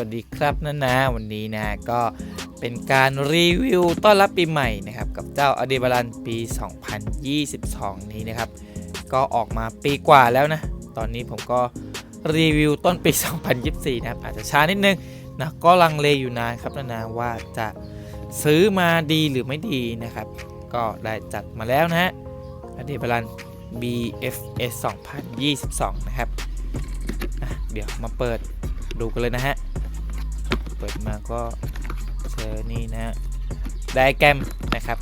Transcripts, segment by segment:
สวัสดีครับนะนะ วันนี้นะก็เป็นการรีวิวต้อนรับปีใหม่นะครับกับเจ้าอเดบาลันปี 2022 นี้นะครับ ก็ออกมาปีกว่าแล้วนะ ตอนนี้ผมก็รีวิวต้นปี 2024 นะครับอาจจะช้านิดนึงนะก็ลังเลอยู่นานครับนะนะว่าจะซื้อมาดีหรือไม่ดีนะครับ ก็ได้จัดมาแล้วนะฮะอเดบาลัน BFS 2022 นะครับ เดี๋ยวมาเปิดดูกันเลยนะฮะ เปิดมาก็เจอนี่นะฮะไดแกรมนะครับ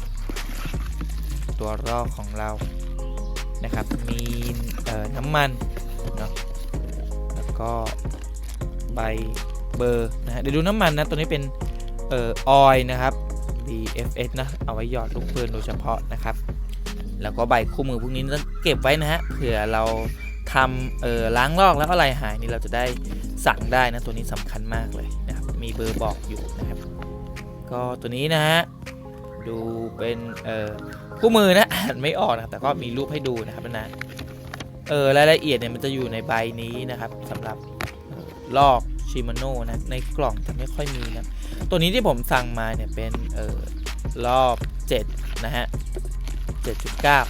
ตัวรอกของเรานะครับ มีเอ่อน้ำมันเนาะแล้วก็ใบเบอร์นะฮะเดี๋ยวดูน้ำมันนะตัวนี้เป็นเอ่อออยนะครับ BFS นะ เอาไว้หยอดลูกปืนโดยเฉพาะนะครับ แล้วก็ใบคู่มือพวกนี้ต้องเก็บไว้นะฮะเผื่อเราทำเอ่อล้างลอกแล้วอะไรหายนี่เราจะได้สั่งได้นะ ตัวนี้สำคัญมากเลย มีเบอร์บอกอยู่นะครับ ก็ตัวนี้นะฮะดูเป็นเอ่อคู่มือนะอ่านไม่ออกนะครับแต่ก็มีรูปให้ดูนะครับนะเออรายละเอียดเนี่ยมันจะอยู่ในใบนี้นะครับสำหรับออลอกชิมาโน่นะในกล่องจะไม่ค่อยมีนะตัวนี้ที่ผมสั่งมาเนี่ยเป็นเออรอบ7นะฮะ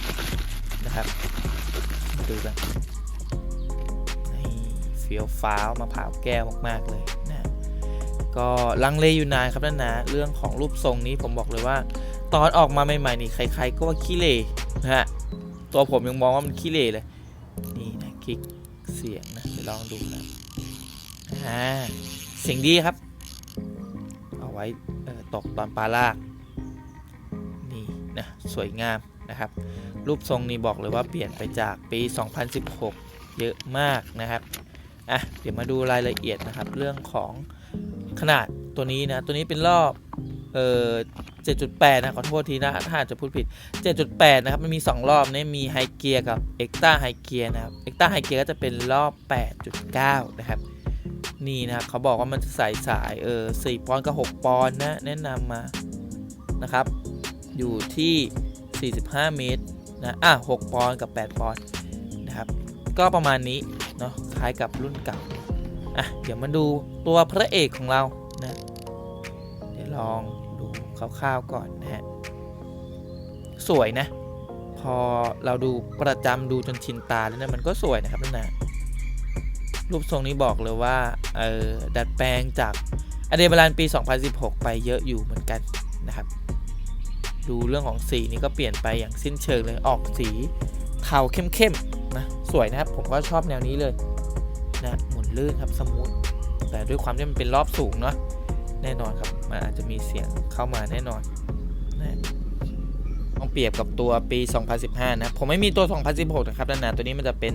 7.9 นะครับ ดูกันเฟี้ยวฟ้าวมะพร้าวแก้วมาก ๆ เลย ก็ลังเลอยู่นานครับนั่นนะเรื่องของรูปทรงนี้ผมบอกเลยว่า ตอนออกมาใหม่ๆนี่ใครๆก็ว่าขี้เหร่นะฮะตัวผมยังมองว่ามันขี้เหร่เลยนี่นะคลิกเสียงนะเดี๋ยวลองดูนะอ่าเสียงดีครับ เอาไว้ตกตอนปลาลากนี่นะสวยงามนะครับ รูปทรงนี้บอกเลยว่าเปลี่ยนไปจากปี 2016 เยอะมากนะครับอะเดี๋ยวมาดูรายละเอียดนะครับเรื่องของ ขนาดตัวนี้นะ ตัวนี้เป็นรอบเอ่อ7.8 นะขอโทษทีนะถ้าจะพูดผิด 7.8 นะครับ มันมี 2 รอบนี่มีไฮเกียร์กับเอ็กต้าไฮเกียร์นะครับเอ็กต้าไฮเกียร์ก็จะเป็นรอบ 8.9 นะครับ นี่นะเขาบอกว่ามันจะใส่สายเออ4ปอนด์กับ 6 ปอนด์นะแนะนำมานะครับ อยู่ที่ 45 เมตรนะอะ6ปอนด์กับ 8 ปอนด์นะครับ ก็ประมาณนี้เนาะคล้ายกับรุ่นเก่า อะเดี๋ยวมาดูตัวพระเอกของเรานะเดี๋ยวลองดูคร่าวๆก่อนนะฮะสวยนะ พอเราดูประจำดูจนชินตาแล้วนะมันก็สวยนะครับนั่นนะ รูปทรงนี้บอกเลยว่าเออดัดแปลงจากอเดบาลานปี 2016 ไปเยอะอยู่เหมือนกันนะครับ ดูเรื่องของสีนี่ก็เปลี่ยนไปอย่างสิ้นเชิงเลยออกสีเทาเข้มๆนะสวยนะครับผมก็ชอบแนวนี้เลย ลื่นครับสมูทแต่ด้วยความที่มันเป็นรอบสูงเนาะแน่นอนครับมันอาจจะมีเสียงเข้ามาแน่นอนนะต้องเปรียบกับตัวปี 2015 นะผมไม่มีตัว 2016 นะครับนั่นนะตัวนี้มันจะเป็น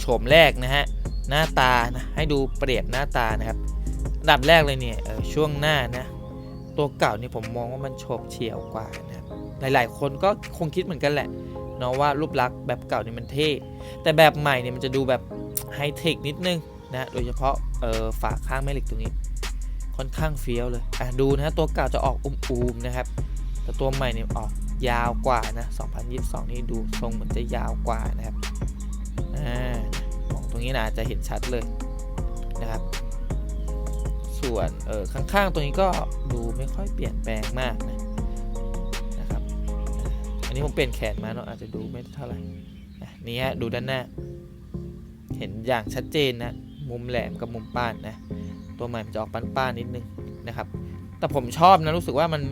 โฉมแรกนะฮะหน้าตานะให้ดูเปรียบหน้าตานะครับดับแรกเลยเนี่ยช่วงหน้านะตัวเก่านี่ผมมองว่ามันโฉบเฉี่ยวกว่านะครับหลายๆ คนก็คงคิดเหมือนกันแหละเนาะว่ารูปลักษณ์แบบเก่านี่มันเท่แต่แบบใหม่เนี่ยมันจะดูแบบไฮเทคนิดนึง นะโดยเฉพาะเออฝาข้างแม่เหล็กตรงนี้ ค่อนข้างเฟี้ยวเลยอะดูนะตัวเก่าจะออกอุ้มๆนะครับ แต่ตัวใหม่เนี่ยออกยาวกว่านะ 2022 นี่ดูทรงเหมือนจะยาวกว่านะครับอ่ามองตรงนี้นะอาจจะเห็นชัดเลยนะครับ ส่วนเออข้างๆตัวนี้ก็ดูไม่ค่อยเปลี่ยนแปลงมากนะนะครับ อันนี้ผมเปลี่ยนแขนมาเนาะอาจจะดูไม่เท่าไหร่นี่ฮะดูด้านหน้า เห็นอย่างชัดเจนนะ มุมแหลมกับมุมป้านนะ ตัวใหม่มันจะออกป้านๆนิดนึงนะครับ แต่ผมชอบนะรู้สึกว่ามัน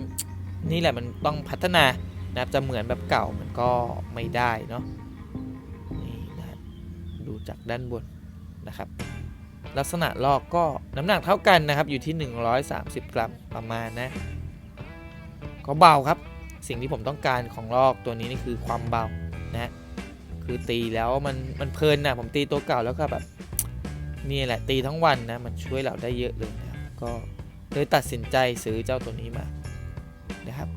นี่แหละมันต้องพัฒนานะครับจะเหมือนแบบเก่ามันก็ไม่ได้เนาะนี่นะฮะดูจากด้านบนนะครับ ลักษณะลอกก็น้ำหนักเท่ากันนะครับ อยู่ที่ 130 กรัมประมาณนะ ก็เบาครับ สิ่งที่ผมต้องการของลอกตัวนี้นี่คือความเบานะคือตีแล้วมันมันเพลินนะผมตีตัวเก่าแล้วก็แบบ นี่แหละตีทั้งวันนะมันช่วยเราได้เยอะเลยนะก็เลยตัดสินใจซื้อเจ้าตัวนี้มานะครับ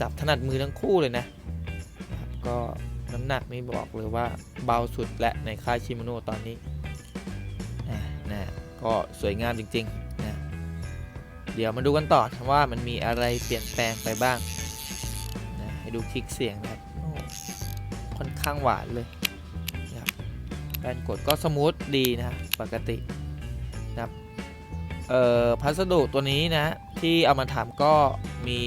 จับถนัดมือทั้งคู่เลยนะนะก็น้ำหนักนี่บอกเลยว่าเบาสุดและในค่ายชิมาโนตอนนี้นะก็สวยงามจริงๆนะเดี๋ยวมาดูกันต่อว่ามันมีอะไรเปลี่ยนแปลงไปบ้างนะให้ดูคลิกเสียงนะครับค่อนข้างหวานเลย นะครับกดก็สมูทดีนะปกตินะครับเอ่อพัสดุตัวนี้นะที่เอามาทำก็มี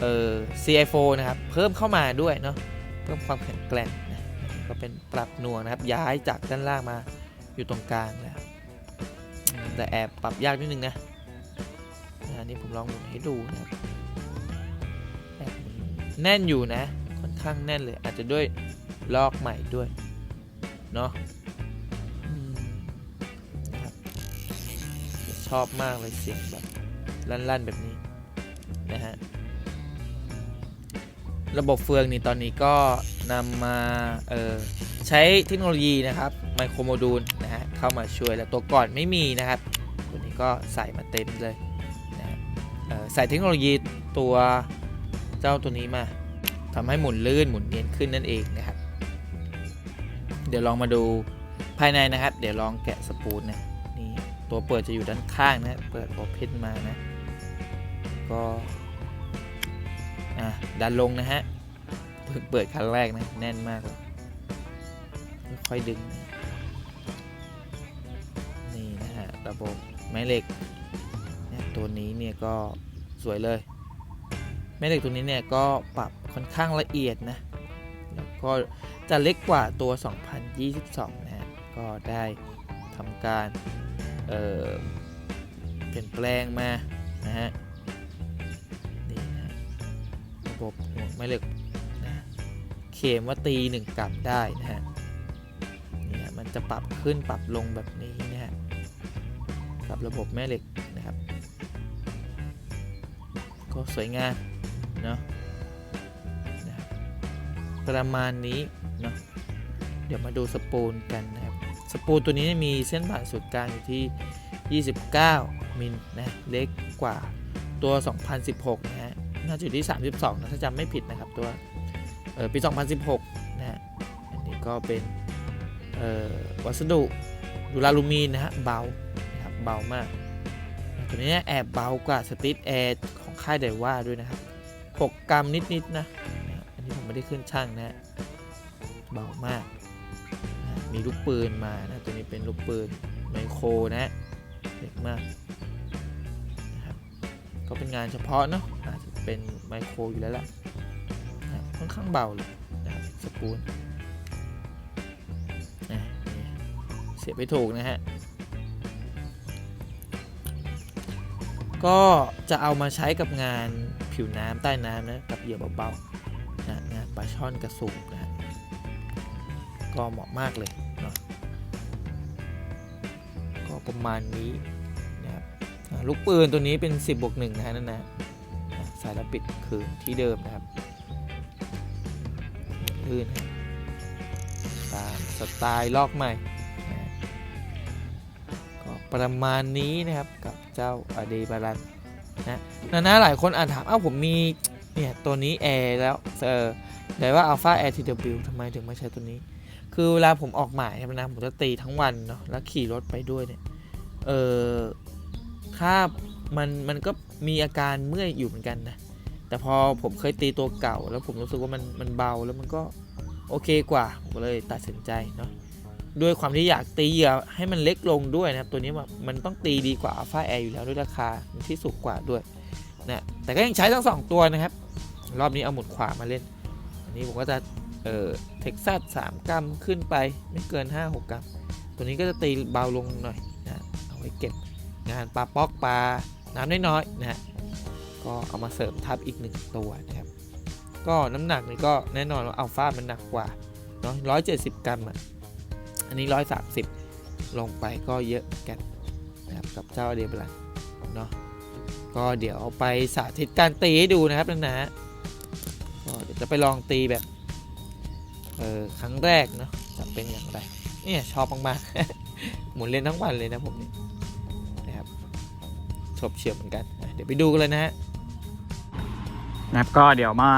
เอ่อ CI4 นะครับเพิ่มเข้ามาด้วยเนาะเพิ่มความแข็งแกร่งนะก็เป็นปรับหน่วงนะครับย้ายจากด้านล่างมาอยู่ตรงกลางนะครับอืมแต่แอบปรับยากนิดนึงนะอันนี้ผมลองหมุนให้ดูนะครับแนแน่นอยู่นะค่อนข้างแน่นเลยอาจจะด้วยลอกใหม่ด้วย เนาะชอบมากเลยเสียงแบบลั่นๆแบบนี้นะฮะระบบเฟืองนี่ตอนนี้ก็นำมาเออใช้เทคโนโลยีนะครับไมโครโมดูลนะฮะเข้ามาช่วยแล้วตัวก่อนไม่มีนะครับตัวนี้ก็ใส่มาเต็มเลยนะฮะออใส่เทคโนโลยีตัวเจ้าตัวนี้มาทำให้หมุนลื่นหมุนเนียนขึ้นนั่นเองนะครับ เดี๋ยวลองมาดูภายในนะครับ เดี๋ยวลองแกะสปูลนะนี่ตัวเปิดจะอยู่ด้านข้างนะเปิดโอเพนมานะ ก็อะดันลงนะฮะเพิ่งเปิดครั้งแรกนะแน่นมากเลยค่อยดึง นี่นะฮะระบบแม่เหล็กเนี่ยตัวนี้เนี่ยก็สวยเลย แม่เหล็กตัวนี้เนี่ยก็ปรับค่อนข้างละเอียดนะ ก็จะเล็กกว่าตัว 2022 นะฮะ ก็ได้ทำการเอ่อเปลี่ยนแปลงมา นะฮะ นี่นะฮะระบบห่วงแม่เหล็กนะเข็มว่าตี 1กรัมได้นะฮะนี่ฮะมันจะปรับขึ้นปรับลงแบบนี้นะฮะ กับระบบแม่เหล็กนะครับ ก็สวยงาม ประมาณนี้เนาะเดี๋ยวมาดูสปูลกันนะครับสปูลตัวนี้มีเส้นผ่านศูนย์กลางอยู่ที่ 29 มิลนะเล็กกว่าตัว 2016 นะฮะน่าจะอยู่ที่ 32 นะถ้าจำไม่ผิดนะครับตัวเออปี 2016 นะฮะอันนี้ก็เป็นเอ่อวัสดุดูราลูมีนนะฮะเบานะครับเบามาก ตัวนี้แอบเบากว่าสติทแอร์ของค่ายไดว่าด้วยนะครับ 6 กรัมนิดๆนนะ อันนี้ผมไม่ได้ขึ้นช่างนะเบามากนะมีลูกปืนมานะตัวนี้เป็นลูกปืนไมโครนะเล็กมากนะครับก็เป็นงานเฉพาะเนาะอาจจะเป็นไมโครอยู่แล้วล่ะนะค่อนข้างเบาเลยนะครับสปูนนะเสียบไปถูกนะฮะก็จะเอามาใช้กับงานผิวน้ำใต้น้ำนะกับเหยื่อเบาๆนะง ช่อนกระสูบนะก็เหมาะมากเลยเนาะก็ประมาณนี้นะครับลูกปืนตัวนี้เป็น 10บวกหนึ่งนะนั่นนะส่แล้วปิดคืนที่เดิมนะครับลื่นตามสไตล์ลอกใหม่นะก็ประมาณนี้นะครับกับเจ้าอเดบารันนะนานาหลายคนอาจถามอ้าผมมี เนี่ยตัวนี้แอร์แล้วเออแต่ว่า Alpha Air TW ทำไมถึงไม่ใช้ตัวนี้ คือเวลาผมออกหมายนะผมจะตีทั้งวันเนาะแล้วขี่รถไปด้วยเนี่ยเออถ้ามันมันก็มีอาการเมื่อยอยู่เหมือนกันนะแต่พอผมเคยตีตัวเก่า แล้วผมรู้สึกว่ามันมันเบาแล้วมันก็โอเคกว่าผมเลยตัดสินใจเนาะด้วยความที่อยากตีเหยื่อให้มันเล็กลงด้วยนะครับ ตัวนี้มันมันต้องตีดีกว่า Alpha Air อยู่แล้วด้วยราคาที่สูงกว่าด้วยนะแต่ก็ยังใช้ทั้งสองตัวนะครับ รอบนี้เอาหมุนขวามาเล่น อันนี้ผมก็จะเออเท็กซัส3กรัมขึ้นไปไม่เกิน 5-6 กรัม ตัวนี้ก็จะตีเบาลงหน่อยนะเอาไว้เก็บงานปลาปอกปลาน้ำน้อยๆนะฮะก็เอามาเสริมทับอีกหนึ่งตัวนะครับก็น้ำหนักนี่ก็แน่นอนว่าอัลฟามันหนักกว่าเนาะร้อยเจ็ดสิบกรัมอะอันนี้ร้อยสามสิบลงไปก็เยอะเหมือนกันนะครับกับเจ้าเดบลันเนาะก็เดี๋ยวเอาไปสาธิตการตีให้ดูนะครับนะนะ จะไปลองตีแบบเออครั้งแรกเนาะจะเป็นอย่างไรเนี่ยชอบมากๆหมุนเล่นทั้งวันเลยนะผมนี่นะครับชอบเฉียบเหมือนกัน เดี๋ยวไปดูกันเลยนะฮะนะครับก็เดี๋ยวมา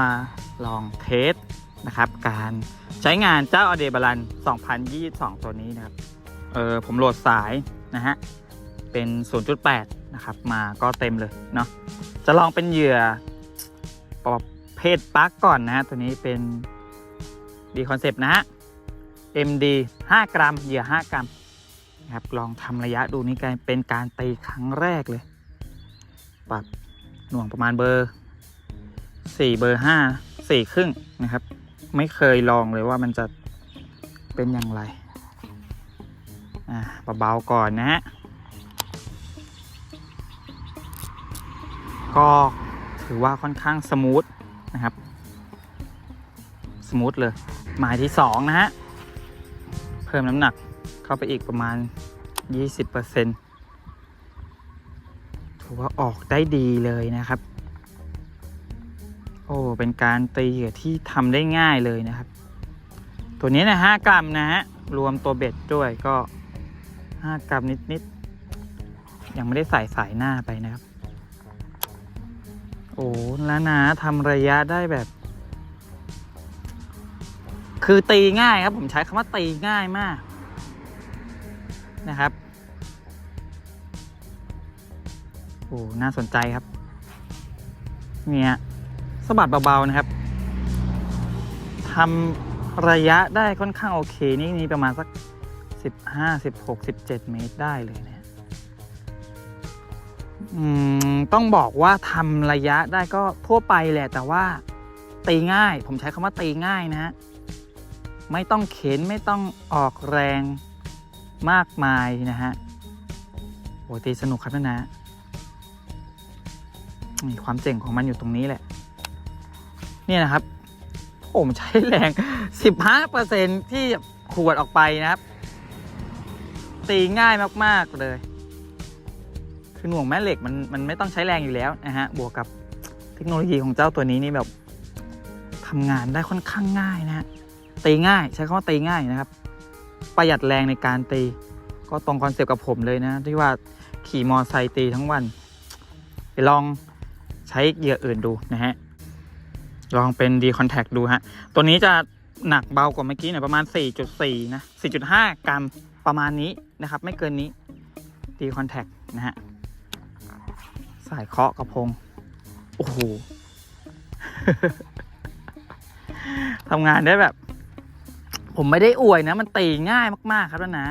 ลองเทสนะครับการใช้งานเจ้าอเดบาลัน 2022 ตัวนี้นะครับ เออผมโหลดสายนะฮะ เป็น 0.8 นะครับ มาก็เต็มเลยเนาะ จะลองเป็นเหยื่อป เภทปลั๊กก่อนนะฮะตัวนี้เป็นดีคอนเซปต์นะฮะ MD 5 กรัมเหยื่อ 5 กรัมนะครับลองทำระยะดูนี่การเป็นการตีครั้งแรกเลย ปรับหน่วงประมาณเบอร์สี่เบอร์ห้าสี่ครึ่งนะครับ ไม่เคยลองเลยว่ามันจะเป็นอย่างไรอ่าเบาๆก่อนนะฮะก็ถือว่าค่อนข้างสมูท นะครับ สมูทเลย หมายที่สองนะฮะ เพิ่มน้ำหนักเข้าไปอีกประมาณ 20%ถือว่าออกได้ดีเลยนะครับ โอ้ เป็นการตีเหยื่อที่ทำได้ง่ายเลยนะครับ ตัวนี้นะ5กรัมนะฮะ รวมตัวเบ็ดด้วยก็ 5 กรัมนิดๆยังไม่ได้ใส่สายหน้าไปนะครับ โอ้แล้วนะทำระยะได้แบบ คือตีง่ายครับ ผมใช้คำว่าตีง่ายมาก นะครับโอ้น่าสนใจครับ เนี่ยสะบัดเบา ๆ นะครับทำระยะได้ค่อนข้างโอเค นี่นี่ประมาณสัก 15 16 17 เมตรได้เลยนะอืม ต้องบอกว่าทำระยะได้ก็ทั่วไปแหละ แต่ว่าตีง่าย ผมใช้คำว่าตีง่ายนะฮะไม่ต้องเข็นไม่ต้องออกแรงมากมายนะฮะโอ้ตีสนุกครับนะนะนี่ความเจ๋งของมันอยู่ตรงนี้แหละ เนี่ยนะครับ ผมใช้แรง 15%ที่ขวดออกไปนะครับ ตีง่ายมาก ๆ เลย คือหน่วงแม่เหล็กมันมันไม่ต้องใช้แรงอยู่แล้วนะฮะบวกกับเทคโนโลยีของเจ้าตัวนี้นี่แบบทำงานได้ค่อนข้างง่ายนะฮะตีง่ายใช้คำว่าตีง่ายนะครับ ประหยัดแรงในการตี ก็ตรงคอนเซปต์กับผมเลยนะ ที่ว่าขี่มอไซค์ตีทั้งวัน ไปลองใช้เหยื่ออื่นดูนะฮะ ลองเป็น D contact ดูฮะ ตัวนี้จะหนักเบากว่าเมื่อกี้หน่อยประมาณ 4.4 นะ 4.5 กรัมประมาณนี้นะครับ ไม่เกินนี้ D contact นะฮะ สายเคาะกระพง โอ้โหทำงานได้แบบ ผมไม่ได้อวยนะ มันตีง่ายมาก ๆ ครับนะ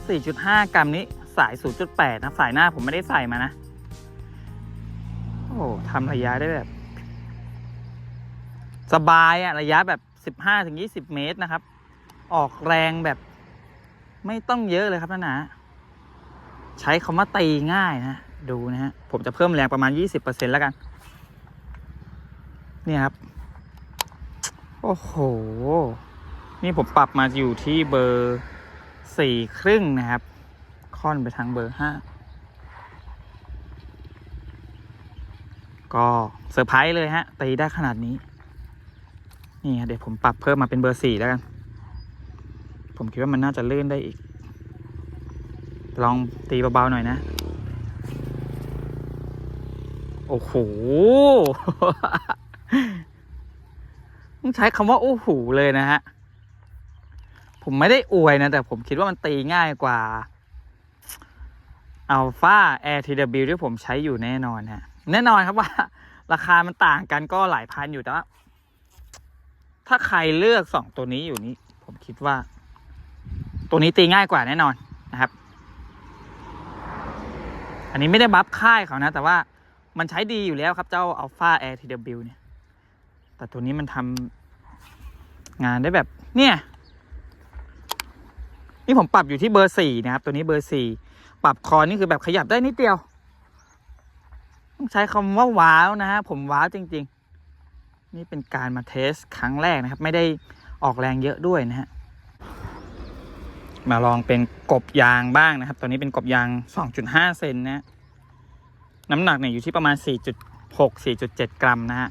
4.5 กรัมนี้สาย 0.8 นะ สายหน้าผมไม่ได้ใส่มานะ โอ้ทำระยะได้แบบ สบายอะระยะแบบ 15-20 เมตรนะครับ ออกแรงแบบ ไม่ต้องเยอะเลยครับนะนะใช้คำว่าตีง่ายนะ ดูนะฮะ ผมจะเพิ่มแรงประมาณ 20%แล้วกัน เนี่ยครับ โอ้โห นี่ผมปรับมาอยู่ที่เบอร์สี่ครึ่งนะครับ ค่อนไปทางเบอร์ห้าก็เซอร์ไพรส์เลยฮะตีได้ขนาดนี้ นี่ฮะเดี๋ยวผมปรับเพิ่มมาเป็นเบอร์สี่แล้วกัน ผมคิดว่ามันน่าจะลื่นได้อีก ลองตีเบาๆหน่อยนะ โอ้โห ต้องใช้คำว่าโอ้โหเลยนะฮะ ผมไม่ได้อวยนะ แต่ผมคิดว่ามันตีง่ายกว่า Alpha Air TW ที่ผมใช้อยู่แน่นอนฮะ แน่นอนครับว่า ราคามันต่างกันก็หลายพันอยู่แต่ว่าถ้าใครเลือกสองตัวนี้อยู่นี้ ผมคิดว่า ตัวนี้ตีง่ายกว่าแน่นอนนะครับ อันนี้ไม่ได้บัฟค่ายเขานะ แต่ว่า มันใช้ดีอยู่แล้วครับเจ้า Alpha Air TW เนี่ย แต่ตัวนี้มันทำงานได้แบบ เนี่ย นี่ผมปรับอยู่ที่เบอร์สี่นะครับ ตัวนี้เบอร์สี่ปรับคอนี่คือแบบขยับได้นิดเดียว ต้องใช้คำว่าว้าวนะฮะ ผมว้าวจริง ๆ นี่เป็นการมาเทสครั้งแรกนะครับ ไม่ได้ออกแรงเยอะด้วยนะฮะ มาลองเป็นกบยางบ้างนะครับ ตัวนี้เป็นกบยาง 2.5 เซนนะ น้ำหนักเนี่ยอยู่ที่ประมาณ 4.6 4.7 กรัมนะฮะ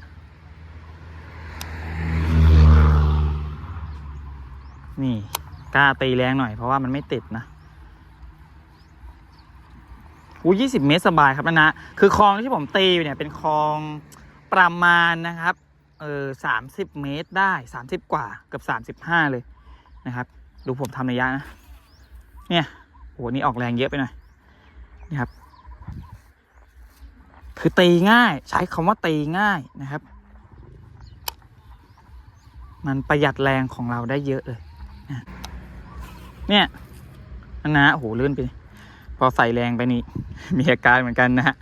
นี่กล้าตีแรงหน่อยเพราะว่ามันไม่ติดนะอู้ยี่สิบเมตรสบายครับนะนะ คือคลองที่ผมตีอยู่เนี่ยเป็นคลองประมาณนะครับ เออสามสิบเมตรได้สามสิบกว่าเกือบสามสิบห้าเลยนะครับ ดูผมทำระยะนะ เนี่ยโหนี่ออกแรงเยอะไปหน่อย นี่ครับ คือตีง่าย ใช้คำว่าตีง่ายนะครับ มันประหยัดแรงของเราได้เยอะเลย เนี่ยนนนะ โอ้โหลื่นไป พอใส่แรงไปนี่ มีอาการเหมือนกันนะฮะ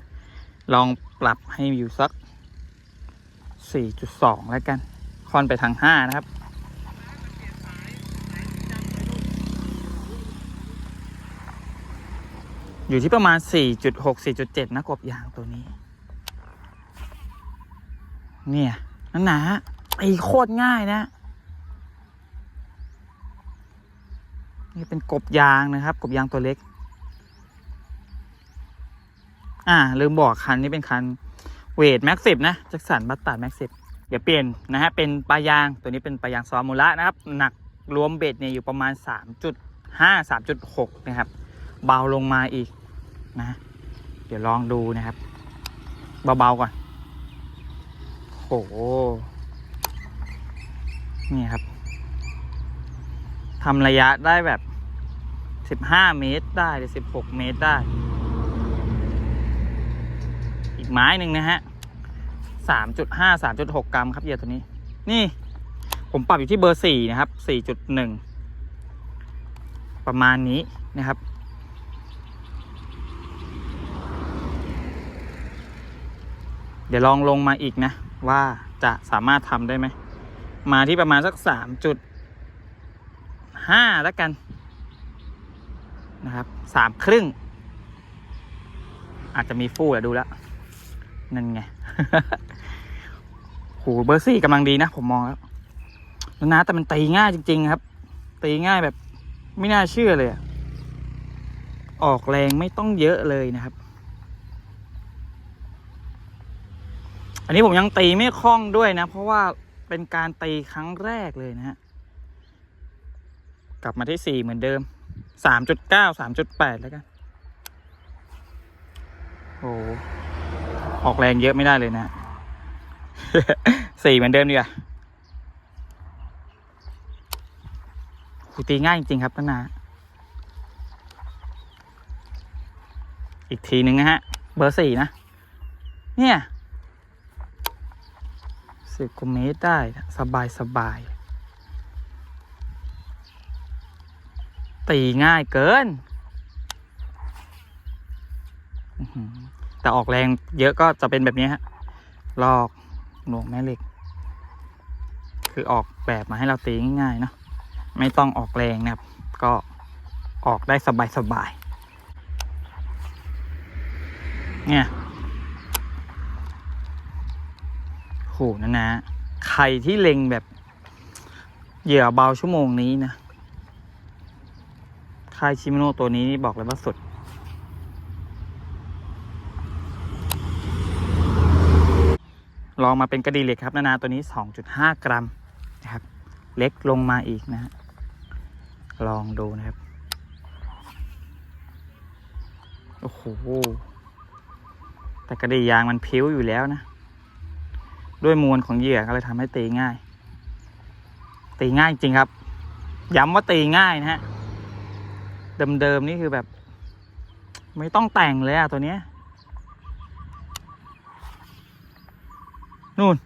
ลองปรับให้อยู่สัก 4.2 แล้วกัน ค่อนไปทาง 5 นะครับอยู่ที่ประมาณ 4.6 4.7 นะกบยางตัวนี้ เนี่ยนั่นนะตีโคตรง่ายนะ นี่เป็นกบยางนะครับ กบยางตัวเล็ก อ่า ลืมบอกคันนี้เป็นคันเวทแม็กสิบนะแจ็คสันบัตตาแม็กสิบเดี๋ยวเปลี่ยนนะฮะเป็นปลายางตัวนี้เป็นปลายางซอมูระนะครับ หนักรวมเบ็ดเนี่ยอยู่ประมาณ 3.5 3.6 นะครับ เบาลงมาอีกนะ เดี๋ยวลองดูนะครับ เบาๆก่อน โอ้โห นี่ครับทำระยะได้แบบ15เมตรได้หรือ16เมตรได้ อีกไม้หนึ่งนะฮะ3.5 3.6กกรัมครับเหยื่อตัวนี้ นี่ ผมปรับอยู่ที่เบอร์4นะครับ4.1ประมาณนี้นะครับ เดี๋ยวลองลงมาอีกนะ ว่าจะสามารถทำได้ไหม มาที่ประมาณสัก3.5แล้วกัน นะครับสามครึ่ง อาจจะมีฟู่แหละดูแล้ว นั่นไงโหเบอร์ซี่กำลังดีนะ ผมมองแล้วแล้วนะแต่มันตีง่ายจริง ๆ ครับ ตีง่ายแบบไม่น่าเชื่อเลย ออกแรงไม่ต้องเยอะเลยนะครับ อันนี้ผมยังตีไม่คล่องด้วยนะ เพราะว่าเป็นการตีครั้งแรกเลยนะฮะ กลับมาที่สี่เหมือนเดิมสามจุดเก้าสามจุดแปดแล้วกัน โอ้ออกแรงเยอะไม่ได้เลยนะสี่เหมือนเดิมดีกว่าตีง่ายจริง ๆ ครับตั้นาอีกทีหนึ่งนะฮะ เบอร์สี่นะ เนี่ย สิบกว่าเมตรได้สบายสบาย ตีง่ายเกิน แต่ออกแรงเยอะก็จะเป็นแบบนี้ฮะ ลอกหน่วงแม่เหล็ก คือออกแบบมาให้เราตีง่ายๆเนาะไม่ต้องออกแรงนะครับ ก็ออกได้สบายๆเนี่ย โหนะนะ ใครที่เล็งแบบเหยื่อเบาชั่วโมงนี้นะค่ายชิมิโนตัวนี้นี่บอกเลยว่าสุด ลองมาเป็นกระดีเหล็กครับ นานาตัวนี้ 2.5 กรัมนะครับ เล็กลงมาอีกนะฮะลองดูนะครับ โอ้โห แต่กระดียางมันพิ้วอยู่แล้วนะ ด้วยมวลของเหยื่อก็เลยทำให้ตีง่าย ตีง่ายจริงครับ ย้ำว่าตีง่ายนะฮะ เดิมๆนี่คือแบบ ไม่ต้องแต่งเลยอะตัวเนี้ย นู่น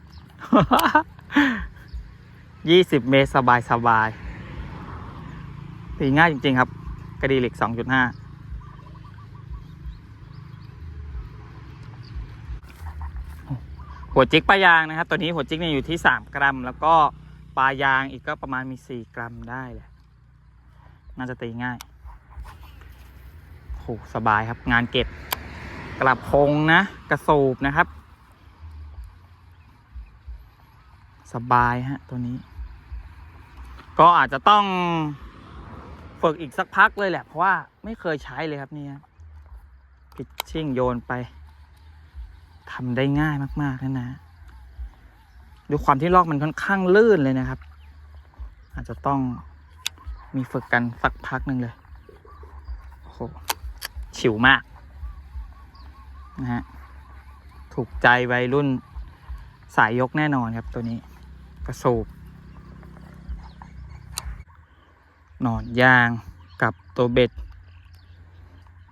ยี่สิบเมตรสบายสบายตีง่ายจริง ๆ ครับ กระดีเหล็กสองจุดห้า หัวจิกปลายางนะครับ ตัวนี้หัวจิกเนี่ยอยู่ที่สามกรัม แล้วก็ปลายางอีกก็ประมาณมีสี่กรัมได้แหละ น่าจะตีง่ายโหสบายครับ งานเก็บกระพงนะ กระสูบนะครับ สบายฮะ ตัวนี้ ก็อาจจะต้องฝึกอีกสักพักเลยแหละ เพราะว่าไม่เคยใช้เลยครับเนี่ยพิชชิ่งโยนไป ทำได้ง่ายมากๆนะนะด้วยความที่ลอกมันค่อนข้างลื่นเลยนะครับ อาจจะต้องมีฝึกกันสักพักหนึ่งเลยโอ้โหฉิวมากนะฮะถูกใจวัยรุ่นสายยกแน่นอนครับตัวนี้ กระสูบหนอนยางกับตัวเบ็ด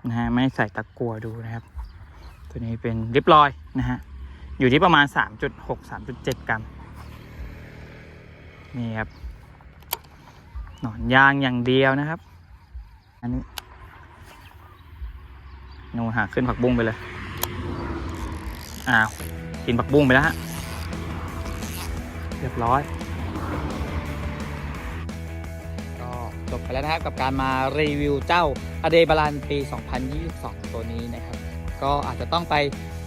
นะฮะไม่ใส่ตะกัวดูนะครับ ตัวนี้เป็นริบลอย นะฮะ อยู่ที่ประมาณ 3.6 3.7 กรัม นี่ครับ หนอนยางอย่างเดียวนะครับ อันนี้นูหาขึ้นผักบุ้งไปเลย อ้าว กินผักบุ้งไปแล้วฮะ เรียบร้อย ก็จบไปแล้วนะครับกับการมารีวิวเจ้าอเดบาลันปี 2022 ตัวนี้นะครับ ก็อาจจะต้องไป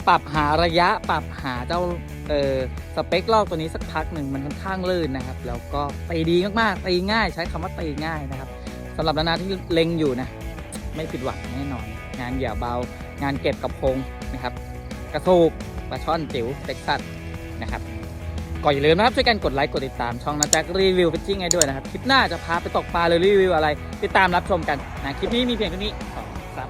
ปรับหาระยะปรับหาเจ้าเออสเปคลอกตัวนี้สักพักหนึ่งมันค่อนข้างลื่นนะครับ แล้วก็ตีดีมากๆตีง่าย ใช้คำว่าตีง่ายนะครับสำหรับนานาที่เล็งอยู่นะ ไม่ผิดหวังแน่นอน งานเหยื่อเบา งานเก็บกับพงนะครับ กระสูบปลาช่อนจิ๋วเท็กซัสนะครับก็อย่าลืมนะครับช่วยกันกดไลค์กดติดตามช่องนะแจ็ครีวิวฟิชชิ่งให้ด้วยนะครับ คลิปหน้าจะพาไปตกปลาหรือรีวิวอะไร ติดตามรับชมกันนะคลิปนี้มีเพียงเท่านี้ขอบคุณครับ